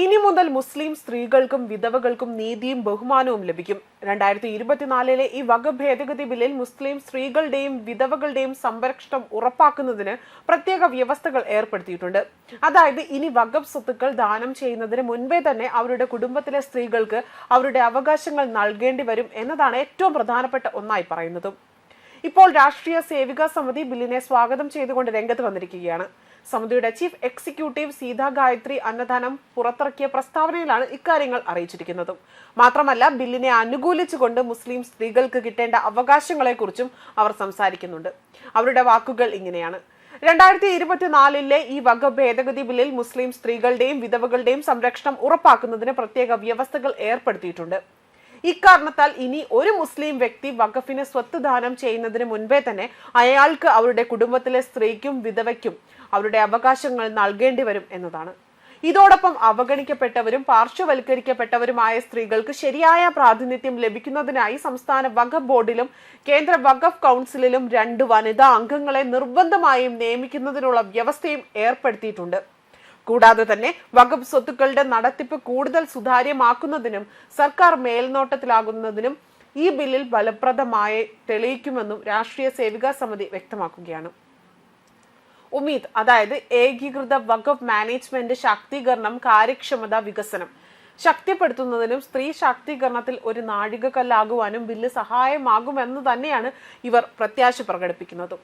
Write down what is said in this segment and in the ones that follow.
ഇനി മുതൽ മുസ്ലിം സ്ത്രീകൾക്കും വിധവകൾക്കും നീതിയും ബഹുമാനവും ലഭിക്കും. രണ്ടായിരത്തി ഇരുപത്തിനാലിലെ ഈ വക ഭേദഗതി ബില്ലിൽ മുസ്ലിം സ്ത്രീകളുടെയും വിധവകളുടെയും സംരക്ഷണം ഉറപ്പാക്കുന്നതിന് പ്രത്യേക വ്യവസ്ഥകൾ ഏർപ്പെടുത്തിയിട്ടുണ്ട്. അതായത് ഇനി വകഫ് സ്വത്തുക്കൾ ദാനം ചെയ്യുന്നതിന് മുൻപേ തന്നെ അവരുടെ കുടുംബത്തിലെ സ്ത്രീകൾക്ക് അവരുടെ അവകാശങ്ങൾ നൽകേണ്ടി വരും എന്നതാണ് ഏറ്റവും പ്രധാനപ്പെട്ട ഒന്നായി പറയുന്നതും. ഇപ്പോൾ രാഷ്ട്രീയ സേവിക സമിതി ബില്ലിനെ സ്വാഗതം ചെയ്തുകൊണ്ട് രംഗത്ത് വന്നിരിക്കുകയാണ്. സമിതിയുടെ ചീഫ് എക്സിക്യൂട്ടീവ് സീതാ ഗായത്രി അന്നദാനം പുറത്തിറക്കിയ പ്രസ്താവനയിലാണ് ഇക്കാര്യങ്ങൾ അറിയിച്ചിരിക്കുന്നത്. മാത്രമല്ല ബില്ലിനെ അനുകൂലിച്ചുകൊണ്ട് മുസ്ലിം സ്ത്രീകൾക്ക് കിട്ടേണ്ട അവകാശങ്ങളെക്കുറിച്ചും അവർ സംസാരിക്കുന്നുണ്ട്. അവരുടെ വാക്കുകൾ ഇങ്ങനെയാണ്. രണ്ടായിരത്തി ഇരുപത്തിനാലിലെ ഈ വക ഭേദഗതി ബില്ലിൽ മുസ്ലിം സ്ത്രീകളുടെയും വിധവകളുടെയും സംരക്ഷണം ഉറപ്പാക്കുന്നതിന് പ്രത്യേക വ്യവസ്ഥകൾ ഏർപ്പെടുത്തിയിട്ടുണ്ട്. ഇക്കാരണത്താൽ ഇനി ഒരു മുസ്ലിം വ്യക്തി വഖഫിന് സ്വത്ത് ദാനം ചെയ്യുന്നതിന് മുൻപേ തന്നെ അയാൾക്ക് അവരുടെ കുടുംബത്തിലെ സ്ത്രീക്കും വിധവയ്ക്കും അവരുടെ അവകാശങ്ങൾ നൽകേണ്ടി വരും എന്നതാണ്. ഇതോടൊപ്പം അവഗണിക്കപ്പെട്ടവരും പാർശ്വവൽക്കരിക്കപ്പെട്ടവരുമായ സ്ത്രീകൾക്ക് ശരിയായ പ്രാതിനിധ്യം ലഭിക്കുന്നതിനായി സംസ്ഥാന വഖഫ് ബോർഡിലും കേന്ദ്ര വഖഫ് കൗൺസിലിലും രണ്ട് വനിതാ അംഗങ്ങളെ നിർബന്ധമായും നിയമിക്കുന്നതിനുള്ള വ്യവസ്ഥയും ഏർപ്പെടുത്തിയിട്ടുണ്ട്. കൂടാതെ തന്നെ വകുപ്പ് സ്വത്തുക്കളുടെ നടത്തിപ്പ് കൂടുതൽ സുതാര്യമാക്കുന്നതിനും സർക്കാർ മേൽനോട്ടത്തിലാകുന്നതിനും ഈ ബില്ലിൽ ഫലപ്രദമായി തെളിയിക്കുമെന്നും രാഷ്ട്രീയ സേവികാ സമിതി വ്യക്തമാക്കുകയാണ്. ഉമീദ് അതായത് ഏകീകൃത വകുപ്പ് മാനേജ്മെന്റ് ശാക്തീകരണം കാര്യക്ഷമത വികസനം. ശക്തിപ്പെടുത്തുന്നതിനും സ്ത്രീ ശാക്തീകരണത്തിൽ ഒരു നാഴികക്കല്ലാകുവാനും ബില്ല് സഹായമാകുമെന്ന് തന്നെയാണ് ഇവർ പ്രത്യാശ പ്രകടിപ്പിക്കുന്നതും.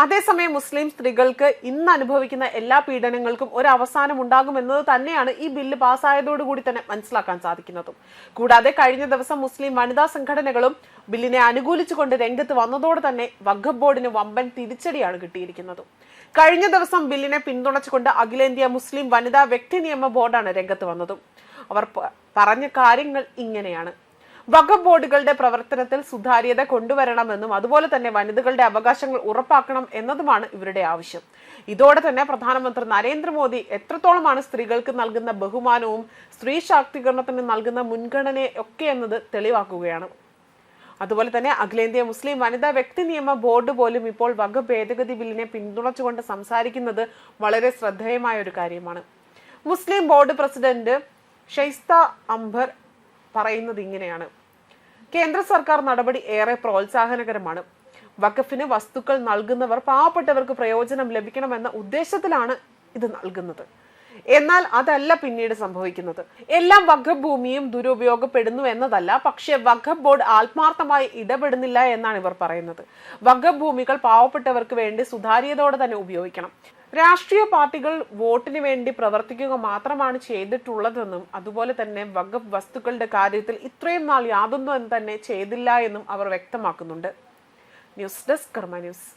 അതേസമയം മുസ്ലിം സ്ത്രീകൾക്ക് ഇന്ന് അനുഭവിക്കുന്ന എല്ലാ പീഡനങ്ങൾക്കും ഒരു അവസാനം ഉണ്ടാകുമെന്നത് തന്നെയാണ് ഈ ബില്ല് പാസ്സായതോടുകൂടി തന്നെ മനസ്സിലാക്കാൻ സാധിക്കുന്നതും. കൂടാതെ കഴിഞ്ഞ ദിവസം മുസ്ലിം വനിതാ സംഘടനകളും ബില്ലിനെ അനുകൂലിച്ചുകൊണ്ട് രംഗത്ത് വന്നതോടെ തന്നെ വഖഫ് ബോർഡിന് വമ്പൻ തിരിച്ചടിയാണ് കിട്ടിയിരിക്കുന്നത്. കഴിഞ്ഞ ദിവസം ബില്ലിനെ പിന്തുണച്ചുകൊണ്ട് അഖിലേന്ത്യാ മുസ്ലിം വനിതാ വ്യക്തി നിയമ ബോർഡാണ് രംഗത്ത് വന്നതും. അവർ പറഞ്ഞ കാര്യങ്ങൾ ഇങ്ങനെയാണ്. വഖഫ് ബോർഡുകളുടെ പ്രവർത്തനത്തിൽ സുതാര്യത കൊണ്ടുവരണമെന്നും അതുപോലെ തന്നെ വനിതകളുടെ അവകാശങ്ങൾ ഉറപ്പാക്കണം എന്നതുമാണ് ഇവരുടെ ആവശ്യം. ഇതോടെ തന്നെ പ്രധാനമന്ത്രി നരേന്ദ്രമോദി എത്രത്തോളമാണ് സ്ത്രീകൾക്ക് നൽകുന്ന ബഹുമാനവും സ്ത്രീ ശാക്തീകരണത്തിന് നൽകുന്ന മുൻഗണനയൊക്കെ എന്നത് തെളിവാക്കുകയാണ്. അതുപോലെ തന്നെ അഖിലേന്ത്യാ മുസ്ലിം വനിതാ വ്യക്തി നിയമ ബോർഡ് പോലും ഇപ്പോൾ വക ഭേദഗതി ബില്ലിനെ പിന്തുണച്ചുകൊണ്ട് സംസാരിക്കുന്നത് വളരെ ശ്രദ്ധേയമായ ഒരു കാര്യമാണ്. Muslim board president Shaista Ambar പറയുന്നത് ഇങ്ങനെയാണ്. കേന്ദ്ര സർക്കാർ നടപടി ഏറെ പ്രോത്സാഹനകരമാണ്. വഖഫിന് വസ്തുക്കൾ നൽകുന്നവർ പാവപ്പെട്ടവർക്ക് പ്രയോജനം ലഭിക്കണമെന്ന ഉദ്ദേശത്തിലാണ് ഇത് നൽകുന്നത്. എന്നാൽ അതല്ല പിന്നീട് സംഭവിക്കുന്നത്. എല്ലാം വഖഫ് ഭൂമിയും ദുരുപയോഗപ്പെടുന്നു എന്നതല്ല പക്ഷേ വഖഫ് ബോർഡ് ആത്മാർത്ഥമായി ഇടപെടുന്നില്ല എന്നാണ് ഇവർ പറയുന്നത്. വഖഫ് ഭൂമികൾ പാവപ്പെട്ടവർക്ക് വേണ്ടി സുതാര്യതയോടെ തന്നെ ഉപയോഗിക്കണം. രാഷ്ട്രീയ പാർട്ടികൾ വോട്ടിന് വേണ്ടി പ്രവർത്തിക്കുക മാത്രമാണ് ചെയ്തിട്ടുള്ളതെന്നും അതുപോലെ തന്നെ വകുപ്പ് വസ്തുക്കളുടെ കാര്യത്തിൽ ഇത്രയും നാൾ യാതൊന്നും തന്നെ ചെയ്തില്ല എന്നും അവർ വ്യക്തമാക്കുന്നുണ്ട്. News desk Karma news.